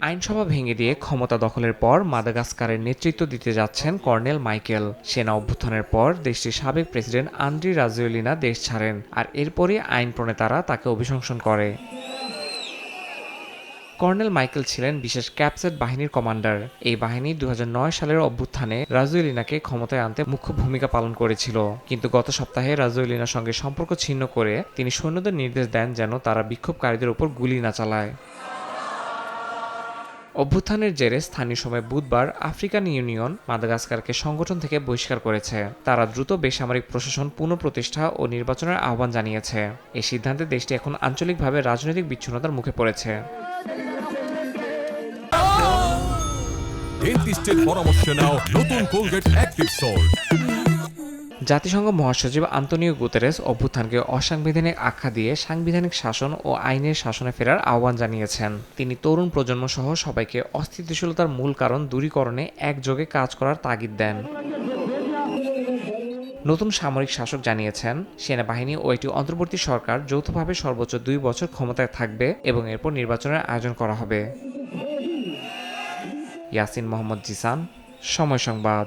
আইনসভা ভেঙে দিয়ে ক্ষমতা দখলের পর মাদাগাস্কারের নেতৃত্ব দিতে যাচ্ছেন কর্নেল মাইকেল। সেনা অভ্যুত্থানের পর দেশটির সাবেক প্রেসিডেন্ট আন্দ্রি রাজিউলিনা দেশ ছাড়েন, আর এরপরই আইন প্রণেতারা তাকে অভিশংসন করে। কর্নেল মাইকেল ছিলেন বিশেষ ক্যাপসেট বাহিনীর কমান্ডার। এই বাহিনী দু হাজার নয় সালের অভ্যুত্থানে রাজুয়েলিনাকে ক্ষমতায় আনতে মুখ্য ভূমিকা পালন করেছিল। কিন্তু গত সপ্তাহে রাজুয়েলিনার সঙ্গে সম্পর্ক ছিন্ন করে তিনি সৈন্যদের নির্দেশ দেন যেন তারা বিক্ষোভকারীদের উপর গুলি না চালায়। অভ্যুত্থানের জেরে স্থানীয় সময় বুধবার আফ্রিকান ইউনিয়ন মাদাগাস্কারকে সংগঠন থেকে বহিষ্কার করেছে। তারা দ্রুত বেসামরিক প্রশাসন পুনঃপ্রতিষ্ঠা ও নির্বাচনের আহ্বান জানিয়েছে। এই সিদ্ধান্তে দেশটি এখন আঞ্চলিকভাবে রাজনৈতিক বিচ্ছিন্নতার মুখে পড়েছে। ডেন্টিস্টের পরামর্শ নাও, নতুন কোলগেট অ্যাক্টিভ সল্ট জাতিসংঘ মহাসচিব আন্তনিও গুতেরেস অভ্যুত্থানকে অসাংবিধানিক আখ্যা দিয়ে সাংবিধানিক শাসন ও আইনের শাসনে ফেরার আহ্বান জানিয়েছেন। তিনি তরুণ প্রজন্ম সহ সবাইকে অস্থিতিশীলতার মূল কারণ দূরীকরণে একযোগে কাজ করার তাগিদ দেন। নতুন সামরিক শাসক জানিয়েছেন, সেনাবাহিনী ও একটি অন্তর্বর্তী সরকার যৌথভাবে সর্বোচ্চ দুই বছর ক্ষমতায় থাকবে এবং এরপর নির্বাচনের আয়োজন করা হবে। ইয়াসিন মোহাম্মদ জিসান, সময় সংবাদ।